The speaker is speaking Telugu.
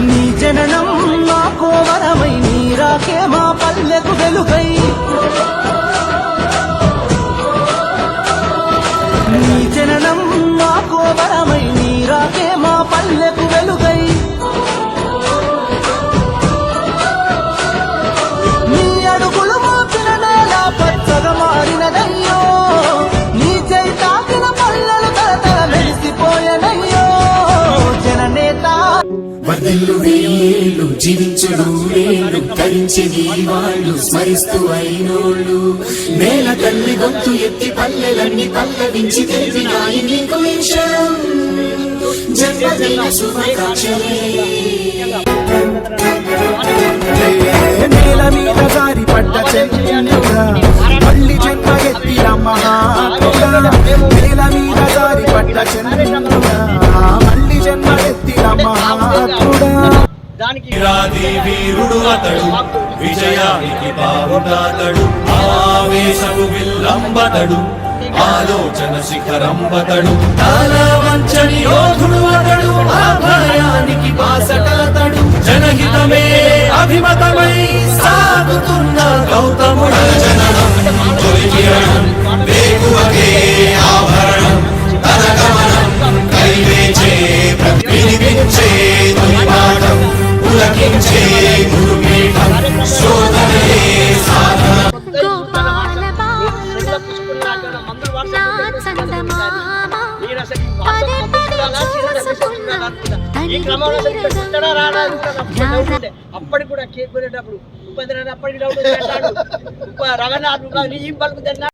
నీ జననం నాకో వరమై నీ రాకే మా పల్లెకు వెలుగై వర్ధిల్లు వేళ్ళు జీవించడు వేళ్ళు కరించి వాళ్ళు స్మరిస్తూ అయినోళ్ళు. నేల తల్లి గొంతు ఎత్తి పల్లెలన్నీ పల్లవించి తెలిపినాయి నీకు జన్మదిన శుభాకాంక్షలే. నేల మీద జారి పడ్డ చెన్నుగా మళ్ళీ జన్మ ఎత్తిన మహాత్ముడా. నేల మీద జారి పడ్డ చెన్నుగా వీరాది వీరుడు అతడు విజయానికి బావుటాతడు ఆవేశము విల్లంబతడు ఆలోచన శిఖరంబతడు. తాళ వంచని యోధుడు అతడు ఆభయానికి బాసటతడు జనహితమే అభిమతమే నా చందమామ పదే పదే చూసుకున్నా. అప్పటికి కూడా కేక్ కొనేటప్పుడు ఉపేంద్ర అప్పటికి డౌట్ రవణ నీ పలుకుతున్నా